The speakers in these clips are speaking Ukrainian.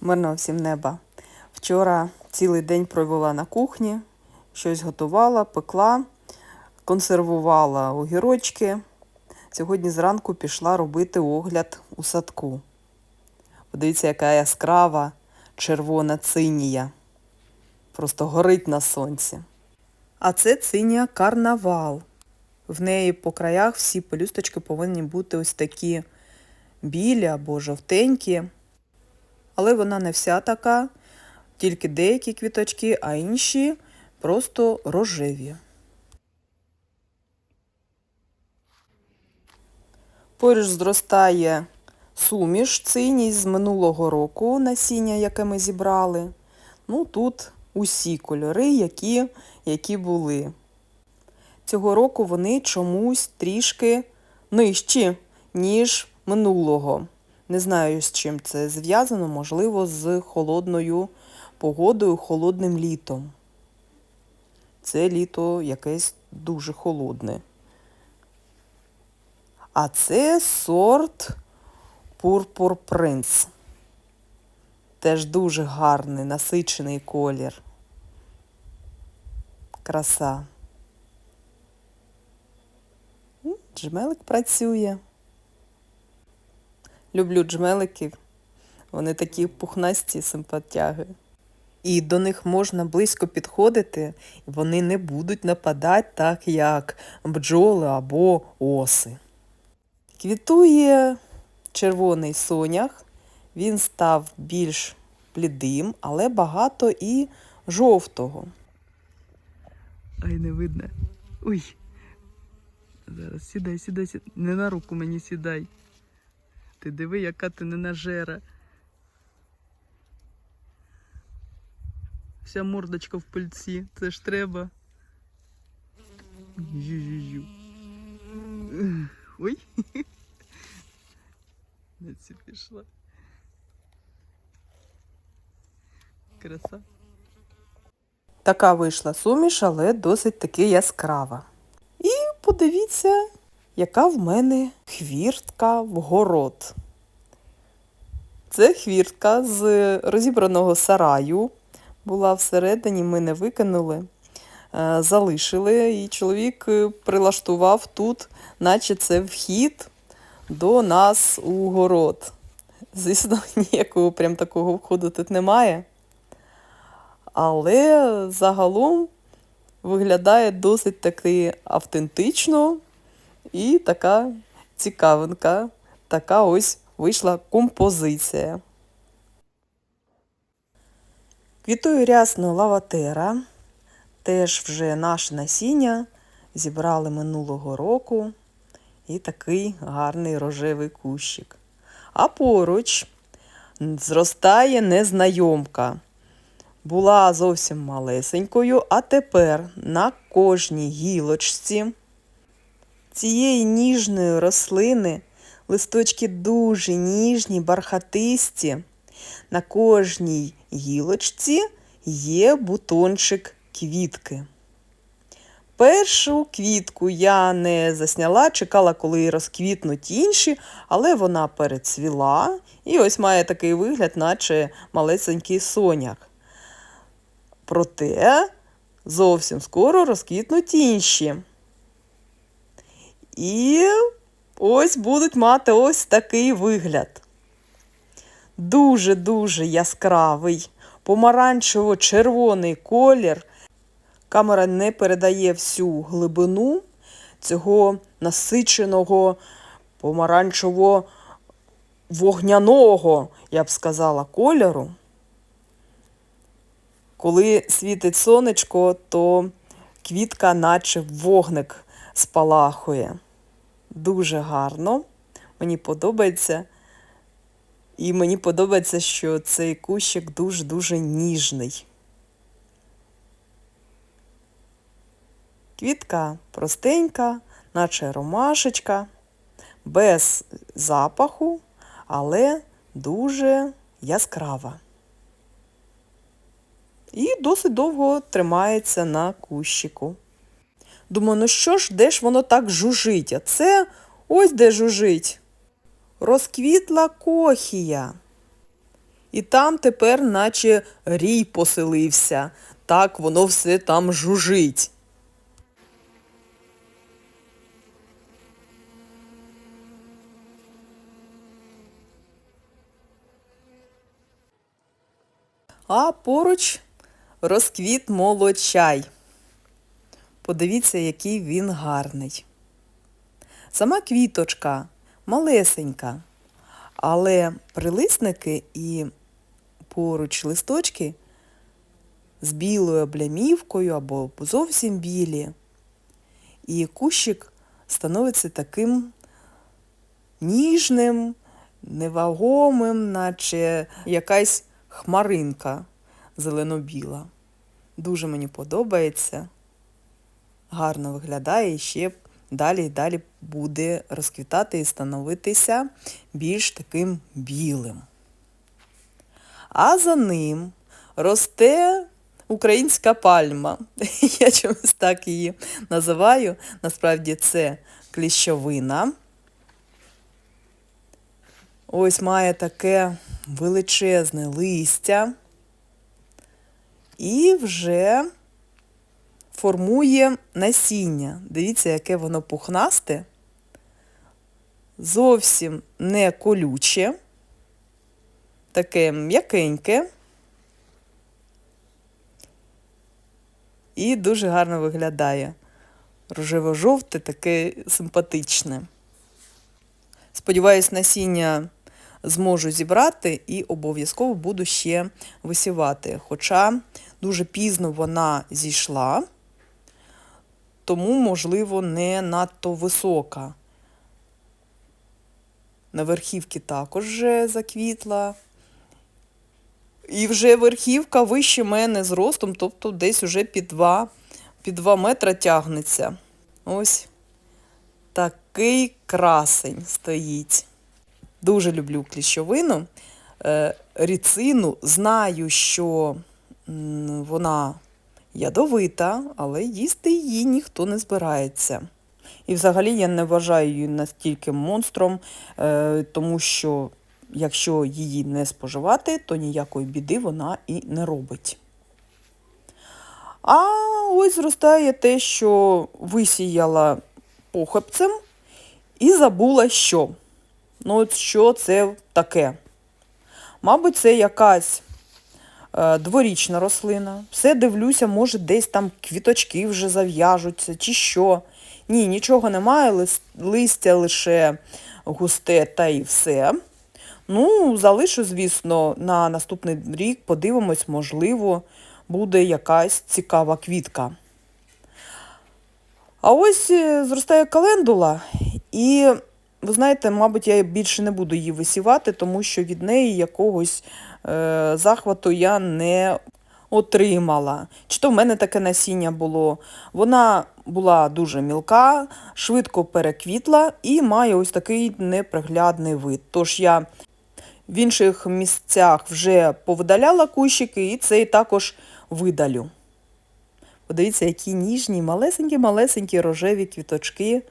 Мирного всім неба. Вчора цілий день провела на кухні, щось готувала, пекла, консервувала огірочки. Сьогодні зранку пішла робити огляд у садку. Подивіться, яка яскрава червона цинія. Просто горить на сонці. А це цинія карнавал. В неї по краях всі пелюсточки повинні бути ось такі білі або жовтенькі. Але вона не вся така, тільки деякі квіточки, а інші просто рожеві. Поруч зростає суміш циній з минулого року насіння, яке ми зібрали. Ну, тут усі кольори, які, які були. Цього року вони чомусь трішки нижчі, ніж минулого. Не знаю, з чим це зв'язано, можливо, з холодною погодою, холодним літом. Це літо якесь дуже холодне. А це сорт Purpur Prince. Теж дуже гарний, насичений колір. Краса. Джмелик працює. Люблю джмеликів. Вони такі пухнасті симпатяги. І до них можна близько підходити, вони не будуть нападати так, як бджоли або оси. Квітує червоний сонях. Він став більш блідим, але багато і жовтого. Ай, не видно. Ой. Зараз сідай, сідай, сідай. Не на руку мені сідай. Ти диви, яка ти ненажера. Вся мордочка в пильці. Це ж треба. Жу-жу-жу. Ой. Не ці пішла. Краса. Така вийшла суміш, але досить таки яскрава. І подивіться, яка в мене хвіртка в город. Це хвіртка з розібраного сараю. Була всередині, ми не викинули, е, залишили, і чоловік е, прилаштував тут, наче це вхід до нас у город. Звісно, ніякого прям такого входу тут немає. Але загалом виглядає досить таки автентично і така цікавинка. Така ось вийшла композиція. Квітою рясно лаватера. Теж вже наше насіння зібрали минулого року. І такий гарний рожевий кущик. А поруч зростає незнайомка. Була зовсім малесенькою, а тепер на кожній гілочці цієї ніжної рослини листочки дуже ніжні, бархатисті. На кожній гілочці є бутончик квітки. Першу квітку я не засняла, чекала, коли розквітнуть інші, але вона перецвіла і ось має такий вигляд, наче малесенький сонях. Проте зовсім скоро розквітнуть інші. І ось будуть мати ось такий вигляд. Дуже-дуже яскравий, помаранчево-червоний колір. Камера не передає всю глибину цього насиченого помаранчево-вогняного, я б сказала, кольору. Коли світить сонечко, то квітка, наче вогник спалахує. Дуже гарно. Мені подобається. І мені подобається, що цей кущик дуже-дуже ніжний. Квітка простенька, наче ромашечка, без запаху, але дуже яскрава. І досить довго тримається на кущику. Думаю, ну що ж, де ж воно так жужить? А це ось де жужить. Розквітла кохія. І там тепер наче рій поселився. Так воно все там жужить. А поруч розквіт молочай. Подивіться, який він гарний. Сама квіточка малесенька, але прилисники і поруч листочки з білою облямівкою або зовсім білі. І кущик становиться таким ніжним, невагомим, наче якась хмаринка зелено-біла. Дуже мені подобається. Гарно виглядає і ще далі і далі буде розквітати і становитися більш таким білим. А за ним росте українська пальма. Я чомусь так її називаю. Насправді це кліщовина. Ось має таке величезне листя і вже формує насіння. Дивіться, яке воно пухнасте, зовсім не колюче, таке м'якеньке. І дуже гарно виглядає. Рожево-жовте, таке симпатичне. Сподіваюсь, насіння зможу зібрати і обов'язково буду ще висівати. Хоча дуже пізно вона зійшла, тому, можливо, не надто висока. На верхівці також вже заквітла. І вже верхівка вище мене з ростом, тобто десь уже під 2, під 2 метра тягнеться. Ось такий красень стоїть. Дуже люблю кліщовину. Е, ріцину знаю, що вона ядовита, але їсти її ніхто не збирається. І взагалі я не вважаю її настільки монстром, е, тому що якщо її не споживати, то ніякої біди вона і не робить. А ось зростає те, що висіяла похапцем і забула що. Ну, от що це таке? Мабуть, це якась дворічна рослина. Все дивлюся, може, десь там квіточки вже зав'яжуться, чи що. Ні, нічого немає, лис- листя лише густе та і все. Ну, залишу, звісно, на наступний рік, подивимось, можливо, буде якась цікава квітка. А ось е, зростає календула, і ви знаєте, мабуть, я більше не буду її висівати, тому що від неї якогось е, захвату я не отримала. Чи то в мене таке насіння було. Вона була дуже мілка, швидко переквітла і має ось такий неприглядний вид. Тож я в інших місцях вже повидаляла кущики і цей також видалю. Подивіться, які ніжні, малесенькі-малесенькі рожеві квіточки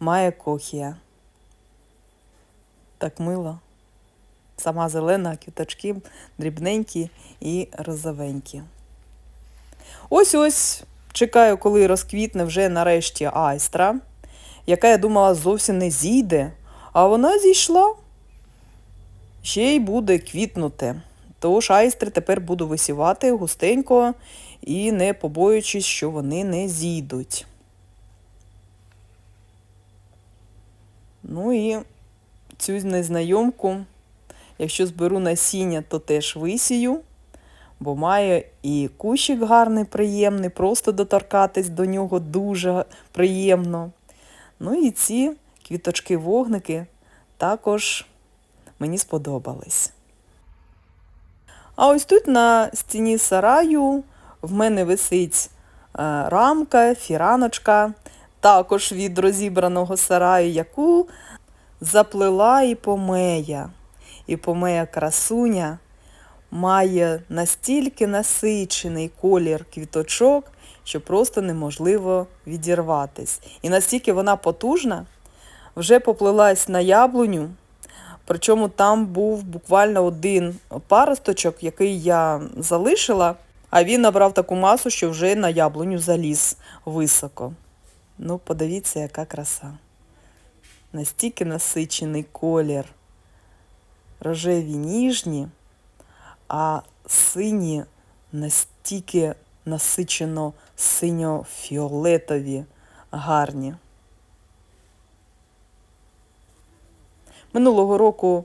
має кохія. Так мило. Сама зелена, квіточки дрібненькі і розовенькі. Ось ось чекаю, коли розквітне вже нарешті айстра, яка я думала зовсім не зійде, а вона зійшла. Ще й буде квітнути. Тож айстри тепер буду висівати густенько і не побоюючись, що вони не зійдуть. Ну і цю незнайомку, якщо зберу насіння, то теж висію, бо має і кущик гарний, приємний, просто доторкатись до нього дуже приємно. Ну і ці квіточки-вогники також мені сподобались. А ось тут на стіні сараю в мене висить е, рамка, фіраночка, також від розібраного сараю, яку заплела і помея. І помея красуня має настільки насичений колір квіточок, що просто неможливо відірватись. І настільки вона потужна, вже поплилась на яблуню, Причому там був буквально один паросточок, який я залишила, а він набрав таку масу, що вже на яблуню заліз високо. Ну, подивіться, яка краса. Настільки насичений колір. Рожеві ніжні, а сині настільки насичено синьо-фіолетові, гарні. Минулого року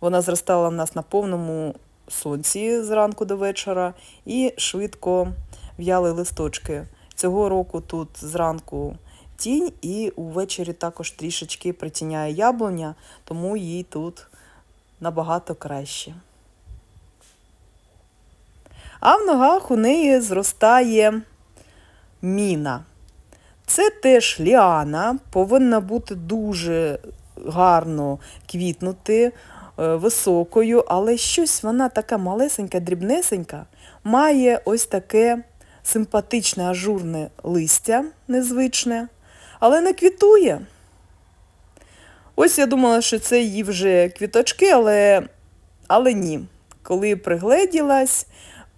вона зростала в нас на повному сонці зранку до вечора і швидко в'яли листочки. Цього року тут зранку тінь і увечері також трішечки притіняє яблуня, тому їй тут набагато краще. А в ногах у неї зростає міна. Це теж ліана, повинна бути дуже гарно квітнути, е, високою, але щось вона така малесенька, дрібнесенька, має ось таке симпатичне ажурне листя незвичне, але не квітує. Ось я думала, що це її вже квіточки, але, але ні. Коли пригледілась,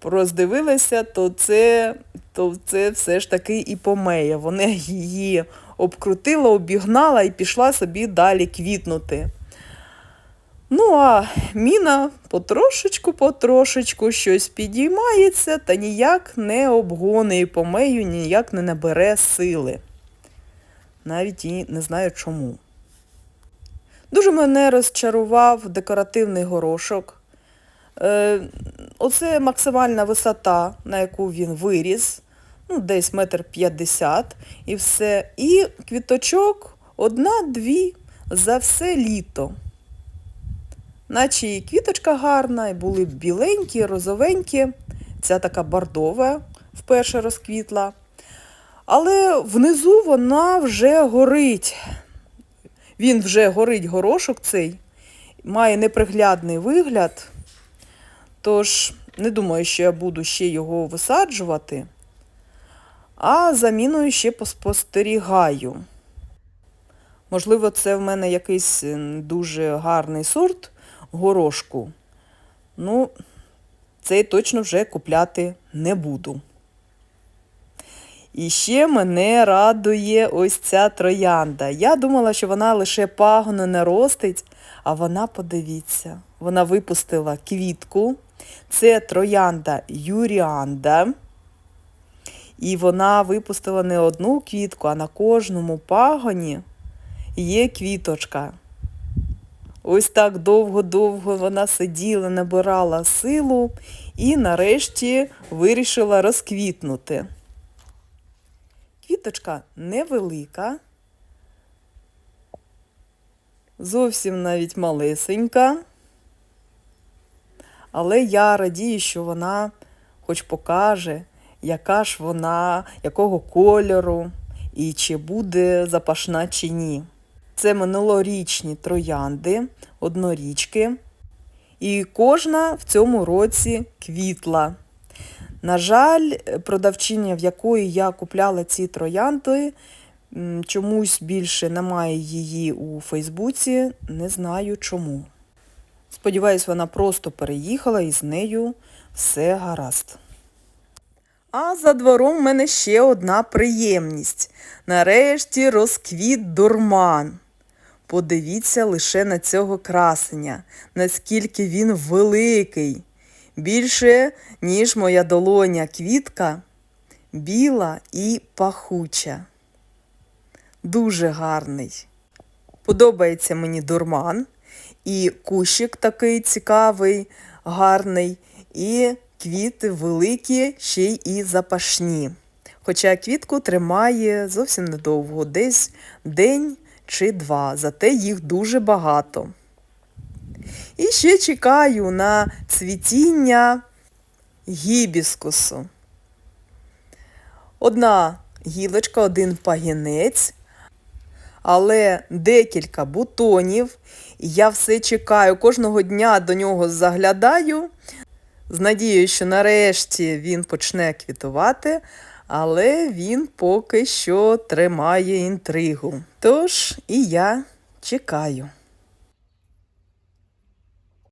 роздивилася, то це, то це все ж таки і помея. Вона її обкрутила, обігнала і пішла собі далі квітнути. Ну, а міна потрошечку, потрошечку щось підіймається та ніяк не обгоне і помею, ніяк не набере сили. Навіть і не знаю чому. Дуже мене розчарував декоративний горошок. Е, оце максимальна висота, на яку він виріс, ну, десь метр п'ятдесят і все. І квіточок одна-дві за все літо. Наче і квіточка гарна, і були біленькі, розовенькі. Ця така бордова вперше розквітла. Але внизу вона вже горить. Він вже горить горошок цей, має неприглядний вигляд. Тож не думаю, що я буду ще його висаджувати, а заміною ще поспостерігаю. Можливо, це в мене якийсь дуже гарний сорт горошку. Ну, цей точно вже купляти не буду. І ще мене радує ось ця троянда. Я думала, що вона лише пагоно не ростить, а вона, подивіться, вона випустила квітку. Це троянда Юріанда. І вона випустила не одну квітку, а на кожному пагоні є квіточка. Ось так довго-довго вона сиділа, набирала силу і нарешті вирішила розквітнути. Квіточка невелика, зовсім навіть малесенька. Але я радію, що вона хоч покаже, яка ж вона, якого кольору і чи буде запашна чи ні. Це минулорічні троянди, однорічки, і кожна в цьому році квітла. На жаль, продавчиня, в якої я купляла ці троянди, чомусь більше немає її у Фейсбуці, не знаю чому. Сподіваюсь, вона просто переїхала і з нею все гаразд. А за двором в мене ще одна приємність. Нарешті розквіт дурман. Подивіться лише на цього красення, наскільки він великий. Більше, ніж моя долоня квітка, біла і пахуча. Дуже гарний. Подобається мені дурман. І кущик такий цікавий, гарний, і квіти великі, ще й і запашні. Хоча квітку тримає зовсім недовго, десь день чи два, зате їх дуже багато. І ще чекаю на цвітіння гібіскусу. Одна гілочка, один пагінець, але декілька бутонів. І я все чекаю, кожного дня до нього заглядаю. З надією, що нарешті він почне квітувати, але він поки що тримає інтригу. Тож і я чекаю.